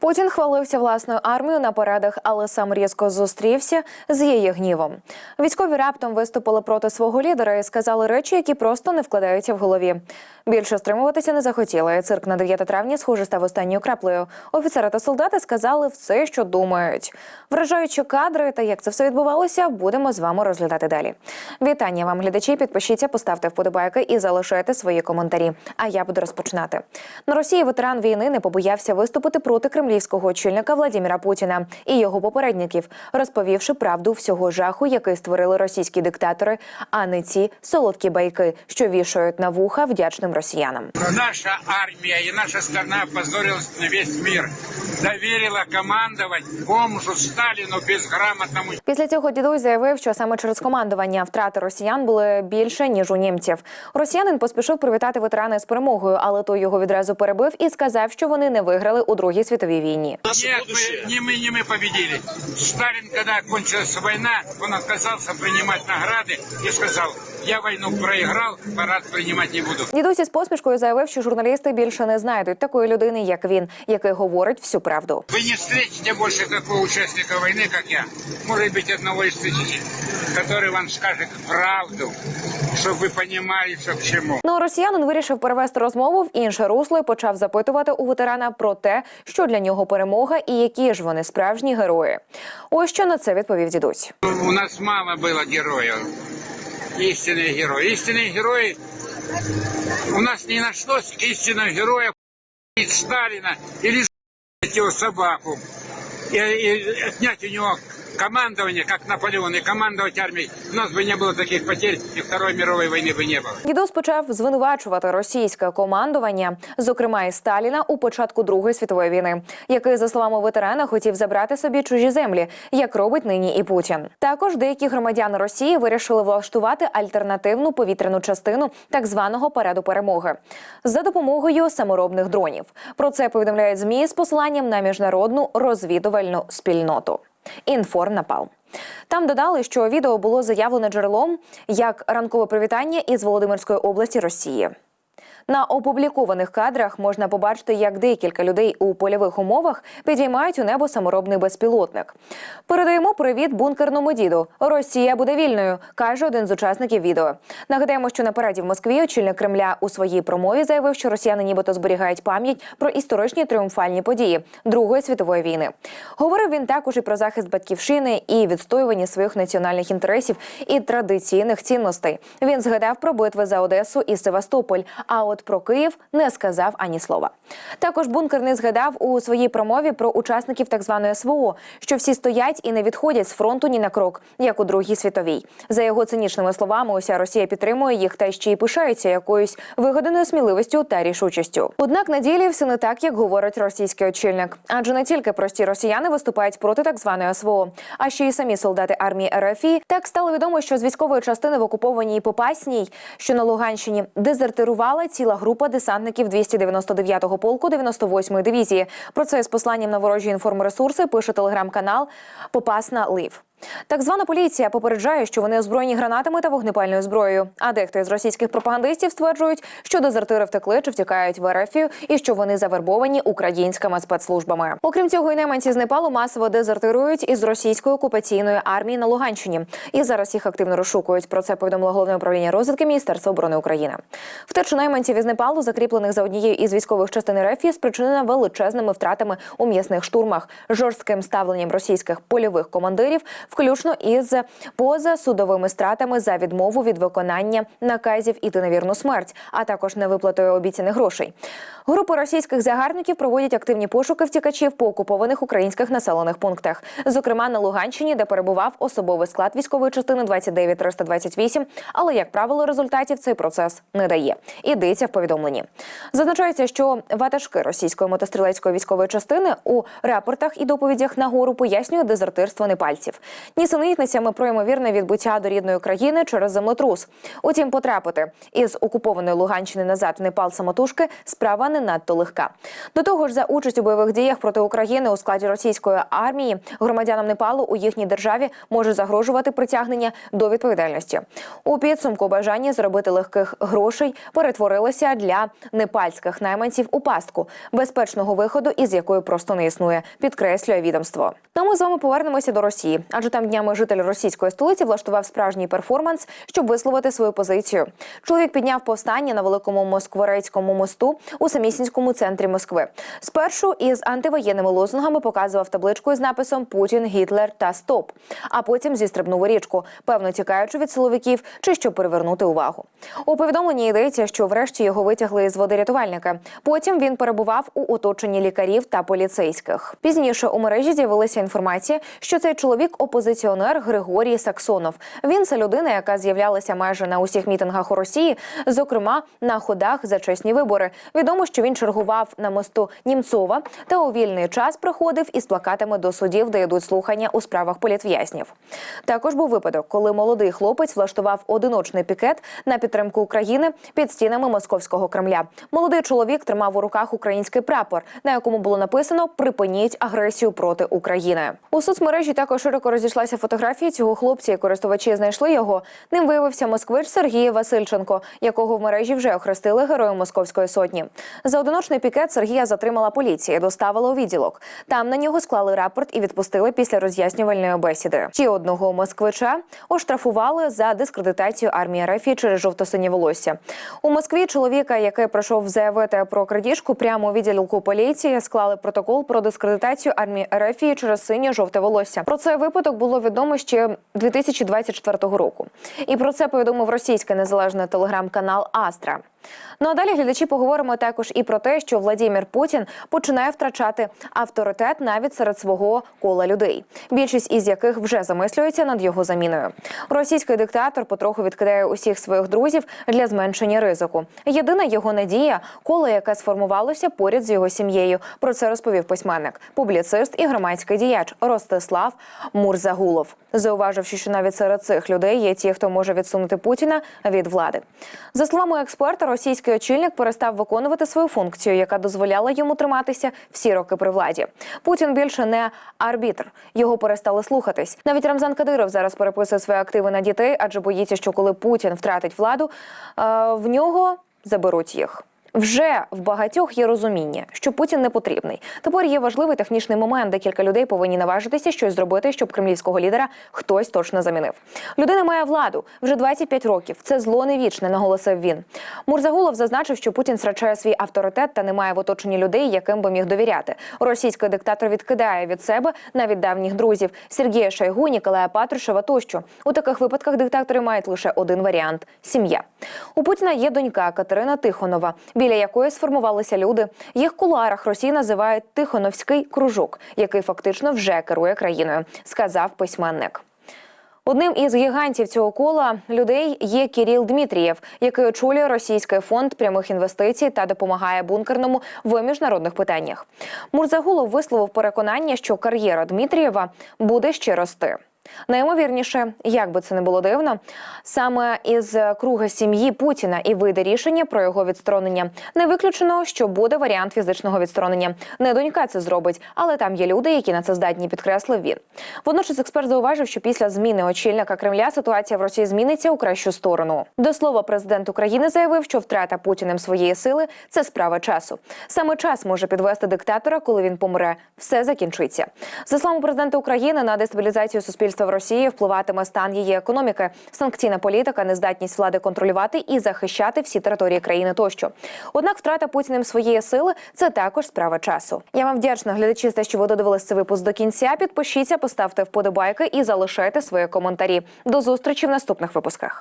Путін хвалився власною армією на парадах, але сам різко зустрівся з її гнівом. Військові раптом виступили проти свого лідера і сказали речі, які просто не вкладаються в голові. Більше стримуватися не захотіли. Цирк на 9 травня, схоже, став останньою краплею. Офіцери та солдати сказали все, що думають. Вражаючі кадри та як це все відбувалося, будемо з вами розглядати далі. Вітання вам, глядачі. Підпишіться, поставте вподобайки і залишайте свої коментарі. А я буду розпочинати. На Росії ветеран війни не побоявся виступити проти кремлівського очільника Владіміра Путіна і його попередників, розповівши правду всього жаху, який створили російські диктатори, а не ці солодкі байки, що вішають на вуха вдячним росіянам. Наша армия и наша страна позорилась на весь мир. Доверила командовать бомжу Сталину безграмотному Після цього дідусь заявив, що саме через командування втрати росіян були більше ніж у німців. Росіянин поспішив привітати ветерана з перемогою, але той його відразу перебив і сказав, що вони не виграли у другій світовій війні. Наше Нет, будущее. мы, не мы, не мы победили. Сталин, когда кончилась война, он отказался принимать награды и сказал, я войну проиграл, парад принимать не буду. Дідусь із посмішкою заявив, що журналісти більше не знайдуть такої людини, як він, який говорить всю правду. Вы не встретите больше такого участника войны, как я. Может быть, одного из тысячи, который вам скажет правду, чтобы вы понимали, что к чему. Ну, а росіянин вирішив перевести розмову в інше русло і почав запитувати у ветерана про те, що для нього перемога і які ж вони справжні герої. Ось що на це відповів дідусь. У нас мало было героев. Истинные герои. Истинные герои... У нас не нашлось истинного героя убить Сталина или за***ь его собаку. И, и отнять у него командование, как Наполеон, и командовать армией. У нас бы не было таких потерь, и Второй мировой войны бы не было. Дідусь почав звинувачувати російське командування, зокрема і Сталіна, у початку Другої світової війни, який, за словами ветерана, хотів забрати собі чужі землі, як робить нині і Путін. Також деякі громадяни Росії вирішили влаштувати альтернативну повітряну частину так званого параду перемоги за допомогою саморобних дронів. Про це повідомляють змі з посиланням на міжнародну розвідувальну спільноту. Інформнапал. Там додали, що відео було заявлено джерелом як ранкове привітання із Володимирської області Росії. На опублікованих кадрах можна побачити, як декілька людей у польових умовах підіймають у небо саморобний безпілотник. Передаємо привіт бункерному діду. Росія буде вільною, каже один з учасників відео. Нагадаємо, що на параді в Москві очільник Кремля у своїй промові заявив, що росіяни нібито зберігають пам'ять про історичні тріумфальні події Другої світової війни. Говорив він також і про захист батьківщини і відстоювання своїх національних інтересів і традиційних цінностей. Він згадав про битви за Одесу і Севастополь. А от про Київ не сказав ані слова. Також бункер не згадав у своїй промові про учасників так званої СВО, що всі стоять і не відходять з фронту ні на крок, як у Другій світовій. За його цинічними словами, уся Росія підтримує їх та ще й пишається якоюсь вигаданою сміливістю та рішучістю. Однак на ділі все не так, як говорить російський очільник. Адже не тільки прості росіяни виступають проти так званої СВО, а ще й самі солдати армії РФІ. Так стало відомо, що з військової частини в окупованій Попасній, що на Луганщині, дезертирувала ціла група десантників 299-го полку 98-ї дивізії. Про це з посланням на ворожі інформресурси пише телеграм-канал Попасна Лив. Так звана поліція попереджає, що вони озброєні гранатами та вогнепальною зброєю. А дехто із російських пропагандистів стверджують, що дезертири втекли чи втікають в РФ і що вони завербовані українськими спецслужбами. Окрім цього, і найманці з Непалу масово дезертирують із російської окупаційної армії на Луганщині. І зараз їх активно розшукують. Про це повідомило головне управління розвідки Міністерства оборони України. Втечу найманців із Непалу, закріплених за однією із військових частин РФ, спричинена величезними втратами у м'ясних штурмах, жорстким ставленням російських польових командирів, включно із позасудовими стратами за відмову від виконання наказів іти на вірну смерть, а також невиплатою обіцяних грошей. Групи російських загарбників проводять активні пошуки втікачів по окупованих українських населених пунктах, зокрема на Луганщині, де перебував особовий склад військової частини 29328, але як правило результатів цей процес не дає. Ідеться в повідомленні. Зазначається, що ватажки російської мотострілецької військової частини у рапортах і доповідях на гору пояснюють дезертирство непальців. Нісенітницями про ймовірне відбуття до рідної країни через землетрус. Утім, потрапити із окупованої Луганщини назад в Непал самотужки справа не надто легка. До того ж, за участь у бойових діях проти України у складі російської армії громадянам Непалу у їхній державі може загрожувати притягнення до відповідальності. У підсумку бажання заробити легких грошей перетворилося для непальських найманців у пастку безпечного виходу, із якої просто не існує, підкреслює відомство. Ну, ми з вами повернемося до Росії, адже там днями житель російської столиці влаштував справжній перформанс, щоб висловити свою позицію. Чоловік підняв повстання на великому москворецькому мосту у самісінському центрі Москви. Спершу із антивоєнними лозунгами показував табличку із написом Путін, Гітлер та Стоп. А потім зістрибнув у річку, певно тікаючи від силовиків чи щоб перевернути увагу. У повідомленні йдеться, що врешті його витягли із води рятувальники. Потім він перебував у оточенні лікарів та поліцейських. Пізніше у мережі з'явилася інформація, що цей чоловік опозиціонер Григорій Саксонов. Він це людина, яка з'являлася майже на усіх мітингах у Росії, зокрема на ходах за чесні вибори. Відомо, що він чергував на мосту Німцова та у вільний час приходив із плакатами до судів, де йдуть слухання у справах політв'язнів. Також був випадок, коли молодий хлопець влаштував одиночний пікет на підтримку України під стінами московського Кремля. Молодий чоловік тримав у руках український прапор, на якому було написано Припиніть агресію проти України. У соцмережі також широко розійшлася фотографія цього хлопця. і Користувачі знайшли його. Ним виявився москвич Сергій Васильченко, якого в мережі вже охрестили героєм московської сотні. За одиночний пікет Сергія затримала поліція, доставила у відділок. Там на нього склали рапорт і відпустили після роз'яснювальної бесіди. Ще одного москвича оштрафували за дискредитацію армії РФ через жовто-синє волосся. У Москві чоловіка, який пройшов заявити про крадіжку, прямо у відділку поліції склали протокол про дискредитацію армії РФ через синє-жовте волосся. Про цей випадок було відомо ще 2024 року. І про це повідомив російський незалежний телеграм-канал Астра. Ну а далі глядачі поговоримо також і про те, що Владімір Путін починає втрачати авторитет навіть серед свого кола людей, більшість із яких вже замислюється над його заміною. Російський диктатор потроху відкидає усіх своїх друзів для зменшення ризику. Єдина його надія коло, яке сформувалося поряд з його сім'єю. Про це розповів письменник, публіцист і громадський діяч Ростислав Мурзагулов, зауваживши, що навіть серед цих людей є ті, хто може відсунути Путіна від влади. За словами експерта, російський очільник перестав виконувати свою функцію, яка дозволяла йому триматися всі роки при владі. Путін більше не арбітр. Його перестали слухатись. Навіть Рамзан Кадиров зараз переписує свої активи на дітей, адже боїться, що коли Путін втратить владу, е, в нього заберуть їх. Вже в багатьох є розуміння, що Путін не потрібний. Тепер є важливий технічний момент, де кілька людей повинні наважитися щось зробити, щоб кремлівського лідера хтось точно замінив. Людина має владу вже 25 років. Це зло не вічне, наголосив він. Мурзагулов зазначив, що Путін втрачає свій авторитет та не має в оточенні людей, яким би міг довіряти. Російський диктатор відкидає від себе навіть давніх друзів Сергія Шойгу, Ніколая Патрушева тощо. У таких випадках диктатори мають лише один варіант сім'я. У Путіна є донька Катерина Тихонова, біля якої сформувалися люди. Їх в кулуарах Росії називають Тихоновський кружок, який фактично вже керує країною, сказав письменник. Одним із гігантів цього кола людей є Кіріл Дмитрієв, який очолює російський фонд прямих інвестицій та допомагає бункерному в міжнародних питаннях. Мурзагулов висловив переконання, що кар'єра Дмитрієва буде ще рости. Найімовірніше, як би це не було дивно, саме із круга сім'ї Путіна і вийде рішення про його відсторонення. Не виключено, що буде варіант фізичного відсторонення. Не донька це зробить, але там є люди, які на це здатні, підкреслив він. Водночас експерт зауважив, що після зміни очільника Кремля ситуація в Росії зміниться у кращу сторону. До слова, президент України заявив, що втрата Путіним своєї сили це справа часу. Саме час може підвести диктатора, коли він помре. Все закінчиться. За словами президента України, на дестабілізацію суспільства в Росії впливатиме стан її економіки, санкційна політика, нездатність влади контролювати і захищати всі території країни тощо. Однак втрата Путіним своєї сили це також справа часу. Я вам вдячна глядачі, те, що ви додивились цей випуск до кінця. Підпишіться, поставте вподобайки і залишайте свої коментарі. До зустрічі в наступних випусках.